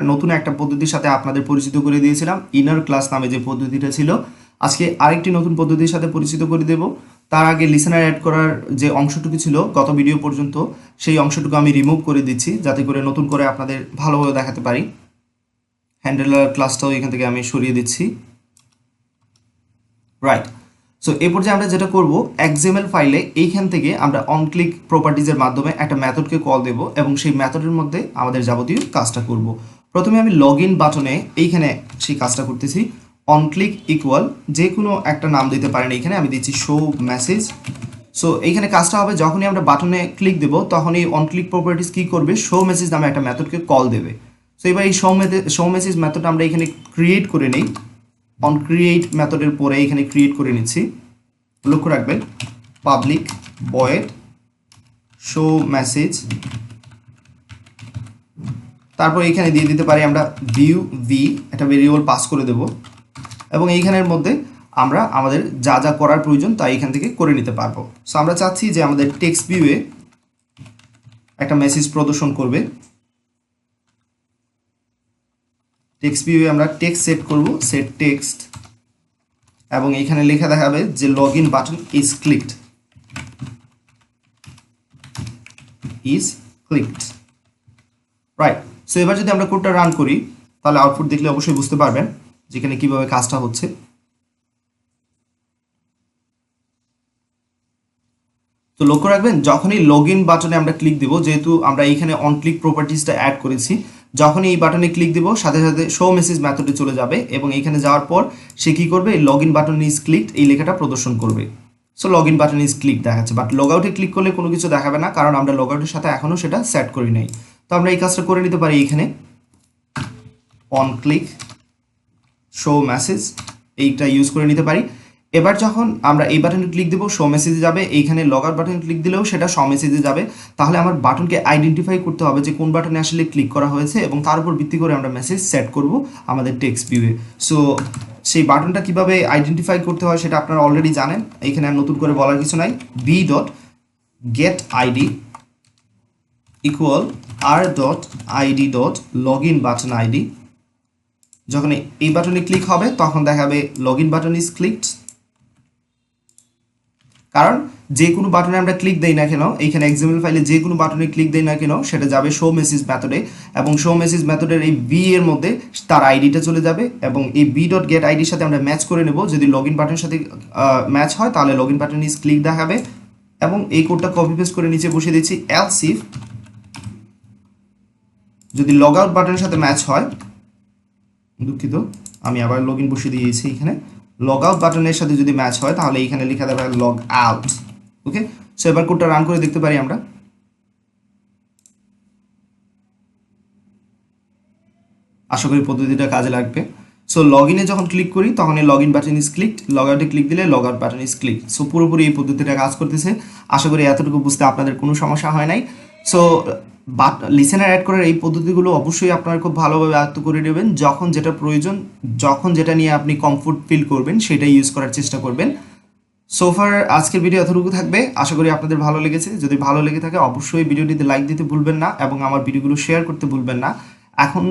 নতুন একটা পদ্ধতির সাথে আপনাদের পরিচিত করে দিয়েছিলাম। ইনার ক্লাস নামে যে পদ্ধতিটা ছিল। আজকে আরেকটি নতুন পদ্ধতির সাথে পরিচিত করে দেব। তার আগে লিসেনার অ্যাড করার যে অংশটুকু ছিল গত ভিডিও পর্যন্ত, সেই অংশটুকু আমি রিমুভ করে দিচ্ছি, যাতে করে নতুন করে আপনাদের ভালোভাবে দেখাতে পারি। হ্যান্ডেলার ক্লাসটাও এখান থেকে আমি সরিয়ে দিচ্ছি। রাইট সো এ পর্যায়ে আমরা যেটা করব এক্সএমএল ফাইলে এইখান থেকে আমরা অন ক্লিক প্রপার্টিজের মাধ্যমে একটা ম্যাথডকে কল দেব এবং সেই ম্যাথডের মধ্যে আমাদের যাবতীয় কাজটা করব। প্রথমে আমি লগ ইন বাটনে এইখানে সেই কাজটা করতেছি। অন ক্লিক ইকুয়াল যে কোনো একটা নাম দিতে পারেন এইখানে, আমি দিচ্ছি শো মেসেজ সো এইখানে কাজটা হবে, যখনই আমরা বাটনে ক্লিক দেব, তখনই অন ক্লিক প্রপার্টিস কী করবে? শো মেসেজ নামে একটা মেথডকে কল দেবে। সো এবার এই show method show message method আমরা এখানে ক্রিয়েট করে নিই। অন ক্রিয়েট মেথডের পরে এখানে ক্রিয়েট করে নিচ্ছি। লক্ষ্য রাখবেন পাবলিক বয়েড শো মেসেজ তারপর এখানে দিয়ে দিতে পারি আমরা ভিউ ভি একটা ভেরিয়েবল পাস করে দেব। এবং এইখানের মধ্যে আমরা আমাদের যা যা করার প্রয়োজন তা এখান থেকে করে নিতে পারব। সো আমরা চাচ্ছি যে আমাদের টেক্সট ভিউয়ে একটা মেসেজ প্রদর্শন করবে। টেক্সট ভিউয়ে আমরা টেক্সট সেট করব সেট টেক্সট এবং এখানে লেখা দেখাবে যে log in button is clicked is clicked right so এবার যদি আমরা কোডটা রান করি, তাহলে আউটপুট দেখলে অবশ্যই বুঝতে পারবেন যেখানে কীভাবে কাজটা হচ্ছে। তো লক্ষ্য রাখবেন, যখনই লগ ইন বাটনে আমরা ক্লিক দিব, যেহেতু আমরা এইখানে অন ক্লিক প্রপার্টিসটা অ্যাড করেছি, যখনই এই বাটনে ক্লিক দিব, সাথে সাথে শো মেসেজ মেথডে চলে যাবে এবং এইখানে যাওয়ার পর সে কী করবে? Log in button is click এই লেখাটা প্রদর্শন করবে। So log in button is click দেখাচ্ছে বাট লগ আউটে ক্লিক করলে কোনো কিছু দেখাবে না, কারণ আমরা লগ আউটের সাথে এখনও সেটা সেট করি নাই। তো আমরা এই কাজটা করে নিতে পারি এইখানে অন ক্লিক শো মেসেজ এইটা ইউজ করে নিতে পারি। এবার যখন আমরা এই বাটনে ক্লিক দেবো শো মেসেজে যাবে। এইখানে লগ আউট বাটনে ক্লিক দিলেও সেটা শো মেসেজে যাবে। তাহলে আমার বাটনকে আইডেন্টিফাই করতে হবে যে কোন বাটনে আসলে ক্লিক করা হয়েছে এবং তার উপর ভিত্তি করে আমরা মেসেজ সেট করব আমাদের টেক্সট ভিউয়ে সো সেই বাটনটা কীভাবে আইডেন্টিফাই করতে হয় সেটা আপনারা অলরেডি জানেন। এখানে আর নতুন করে বলার কিছু নাই। B dot get ID equal R dot ID dot log in button ID যখন এই বাটনে ক্লিক হবে, তখন দেখাবে log in button is clicked কারণ যে কোনো বাটনে আমরা ক্লিক দেই না কেন এইখানে এক্সাম্পল ফাইলে যে কোনো বাটনে ক্লিক দেই না কেন, সেটা যাবে শো মেসেজ মেথডে এবং শো মেসেজ মেথডের এই বি এর মধ্যে তার আইডিটা চলে যাবে এবং এই বি ডট গেট আইডির সাথে আমরা ম্যাচ করে নেব। যদি লগ ইন বাটনের সাথে ম্যাচ হয়, তাহলে log in button is click দেখাবে এবং এই কোডটা কপি পেস্ট করে নিচে বসিয়ে দিচ্ছি এলস ইফ যদি লগ আউট বাটনের সাথে ম্যাচ হয়, দুঃখিত, আমি আবার লগ ইন বসিয়ে দিয়েছি এখানে। লগ আউট বাটনের সাথে যদি ম্যাচ হয়, তাহলে এখানে লেখা দেবে লগ আউট ওকে সো এবার কোডটা রান করে দেখতে পারি আমরা। আশা করি পদ্ধতিটা কাজে লাগবে। সো লগ ইনে যখন ক্লিক করি, তখন log in button is click log আউটে ক্লিক দিলে log out button is click so পুরোপুরি এই পদ্ধতিটা কাজ করতেছে। আশা করি এতটুকু বুঝতে আপনাদের কোনো সমস্যা হয় নাই। সো বাট লিসেনার অ্যাড করার এই পদ্ধতিগুলো অবশ্যই আপনারা খুব ভালোভাবে আয়ত্ত করে নেবেন। যখন যেটা প্রয়োজন, যখন যেটা নিয়ে আপনি কমফোর্ট ফিল করবেন, সেটাই ইউজ করার চেষ্টা করবেন। সোফার আজকের ভিডিও এতটুকু থাকবে। আশা করি আপনাদের ভালো লেগেছে। যদি ভালো লেগে থাকে, অবশ্যই ভিডিওটিতে লাইক দিতে ভুলবেন না এবং আমার ভিডিওগুলো শেয়ার করতে ভুলবেন না। এখন